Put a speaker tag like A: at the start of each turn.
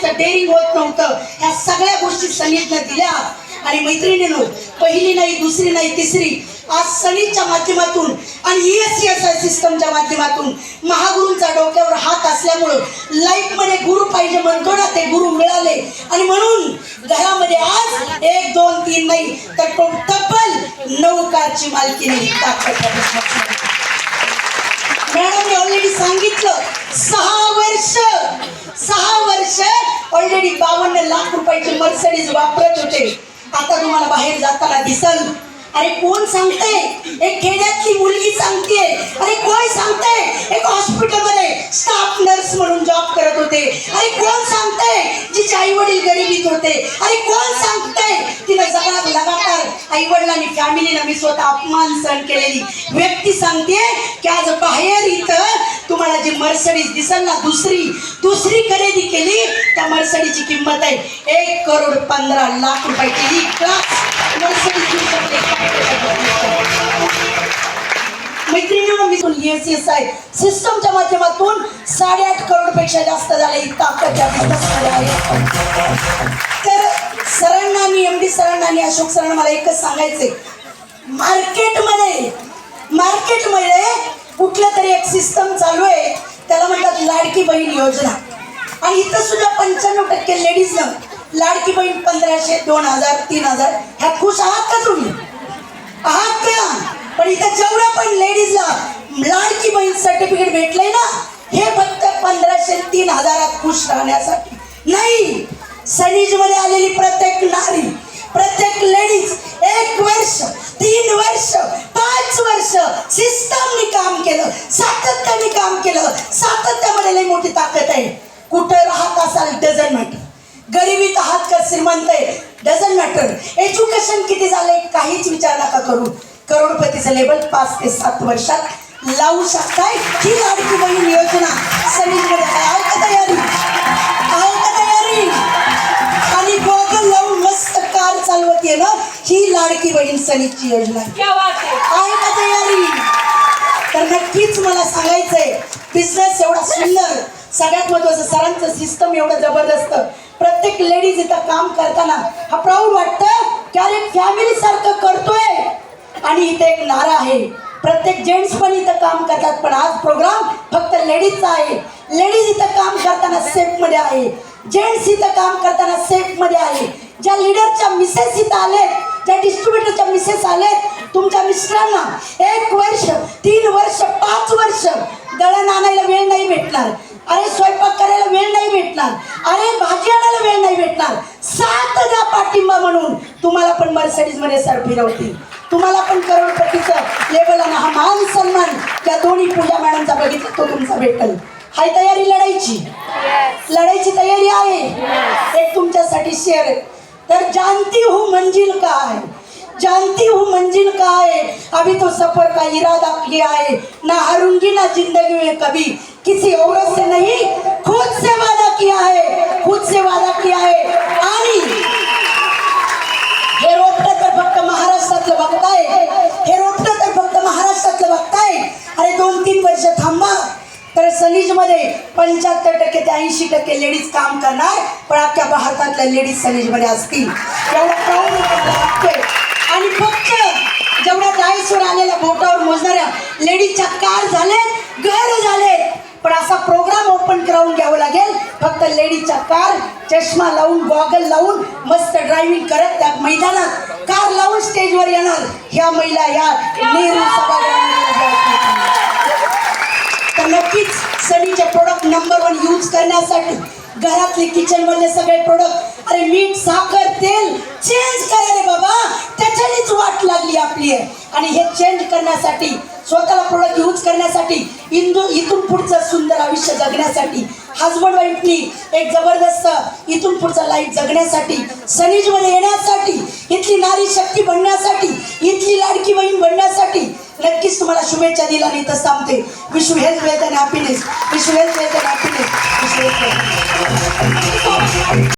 A: त्यांचं डेअरिंग होत नव्हतं. ह्या सगळ्या गोष्टी सनीतनं दिल्या. आणि मैत्रिणीनं पहिली नाही दुसरी नाही तिसरी. आज सनीच्या माध्यमातून आणि E S C S I सिस्टमच्या माध्यमातून महागुरूंचा डोक्यावर हात असल्यामुळं लाईफमध्ये गुरु पाहिजे म्हणतो ना ते गुरु मिळाले. आणि म्हणून घरामध्ये आज एक दोन तीन नाही तर तो तब्बल नऊ कारची मालकीने ताकद आहे. मॅडमने ऑलरेडी सांगितलं सहा ऑलरेडी बावन्न लाख रुपयाची मर्सडीज वापरत होते. आता तुम्हाला बाहेर जाताना दिसल. अरे कोण सांगते एक खेड्यातली मुलगी सांगते अरे कोण सांगते एक हॉस्पिटलमध्ये स्टाफ नर्स म्हणून जॉब करत होते. अरे कोण सांगते जिचे आई वडील गरिबीत होते. अरे कोण सांगते तिला जगात लगातार आई वडिलांनी फॅमिलीनं मी स्वतः अपमान सहन केलेली. व्यक्ती सांगते की आज बाहेर इथं तुम्हाला जी मर्सडीज दिसल ना दुसरी दुसरी खरेदी केली त्या मर्सडीची किंमत आहे एक करोड पंधरा लाख रुपयाची ही क्लास मर्सडीज घेऊ शकते मी एस एस आय सिस्टमच्या माध्यमातून साडेआठ करोडपेक्षा जास्त झाले. इतका ताकद या आहे. तर सरांना आणि एम डी सरांना आणि अशोक सरांना मला एकच सांगायचंय. मार्केटमध्ये मार्केटमध्ये कुठलं तरी एक सिस्टम चालू आहे. त्याला म्हणतात लाडकी बहीण योजना. आणि इथं सुद्धा पंच्याण्णव टक्के लेडीज लाडकी बहीण पंधराशे दोन हजार तीन हजार ह्या खुश आहात का तुम्ही? आहात का? पण इथं जेवढ्या पण लेडीजला लाडकी बहीण सर्टिफिकेट भेटलंय ना हे फक्त पंधराशे तीन हजारात खुश राहण्यासाठी. नाही! सनीजमध्ये आलेली प्रत्येक नारी प्रत्येक लेडीज सातत्याने काम केलं. सातत्यामध्ये लई मोठी ताकद आहे. कुठं राहत असाल डझन मॅटर गरिबीत आहात का श्रीमंत आहे डझन मॅटर एज्युकेशन किती झालंय काहीच विचार नका करू. करोडपतीचं लेबल पाच ते सात वर्षात लावू शकताय. ही लाडकी बहीण योजना सनीमध्ये आहे. का तयारी? आहे का तयारी? आणि गॉगल लावून मस्त कार चालवत ना ही लाडकी बहीण सनीची योजना आहे का तयारी? तर नक्कीच मला सांगायचंय बिझनेस एवढा सुंदर सगळ्यात महत्वाचं सरांचं सिस्टम एवढं जबरदस्त. प्रत्येक लेडीज इथं काम करताना हा प्राऊड वाटतं की अरे फॅमिली सारखं करतोय. आणि इथे एक नारा आहे. प्रत्येक जेंट्स पण इथं काम करतात पण आज प्रोग्राम फक्त लेडीजचा आहे. लेडीज इथं काम करताना सेफमध्ये आहे. जेंट्स इथं काम करताना सेफमध्ये आहे. ज्या लिडरच्या मिसेस इथं आलेत ज्या डिस्ट्रीब्युटरच्या मिसेस आलेत तुमच्या मिस्टरांना एक वर्ष तीन वर्ष पाच वर्ष दळण आणायला वेळ नाही भेटणार. अरे स्वयंपाक करायला वेळ नाही भेटणार. अरे भाजी आणायला वेळ नाही भेटणार. सात द्या पाठिंबा म्हणून तुम्हाला पण मर्सडीजमध्ये सर फिरवतील. तुम्हाला पण करोडपतीचं लेवल आणि हा मान सन्मान त्या दोन्ही पूजा मॅडमचा बघितला तो तुमचा भेटल. हाय तयारी लढायची? लढायची तयारी आहे? एक तुमच्यासाठी शेअर आहे तर जानती हूँ मंजिल का है जानती हूँ मंजिल का है। अभी तो सफर का इरादा किया है। ना हारूंगी ना जिंदगी में कभी। किसी औरत से नहीं खुद से वादा किया है। खुद से वादा किया है। आणि हे रोपटं तर फक्त महाराष्ट्रातलं बघताय हे। रोपटं तर फक्त महाराष्ट्रातलं बघताय अरे दोन तीन वर्ष थांबा। तर सनीजमध्ये पंच्याहत्तर टक्के ते ऐंशी टक्के लेडीज काम करणार पण अख्ख्या भारतातल्या लेडीज सनीजमध्ये असतील. एवढा प्राऊड आणि फक्त जेवढ्या डायसवर आलेल्या बोटावर मोजणाऱ्या लेडीजच्या कार झालेत घर झालेत. पण असा प्रोग्राम ओपन करावून घ्यावं लागेल. फक्त लेडीजच्या कार चष्मा लावून गॉगल लावून मस्त ड्रायव्हिंग करत त्या मैदानात. कार लावून स्टेजवर येणार. ह्या महिला या नेहरू सभागृहामध्ये तर नक्कीच सनीचे प्रोडक्ट नंबर वन यूज करण्यासाठी घरातले किचनमधले सगळे प्रोडक्ट अरे मीठ साखर तेल चेंज करा लागली आहे. आणि हे चेंज करण्यासाठी स्वतःला प्रोडक्ट यूज करण्यासाठी इंदू इथून पुढचं सुंदर आयुष्य जगण्यासाठी हजबंड वाईफनी एक जबरदस्त इथून पुढचा लाईफ जगण्यासाठी सनीजमध्ये येण्यासाठी इथली नारी शक्ती बनण्यासाठी इथली लाडकी बहीण बनण्यासाठी नक्कीच तुम्हाला शुभेच्छा दिला नाही तर सांगते wish health wealth and happiness wish health wealth and happiness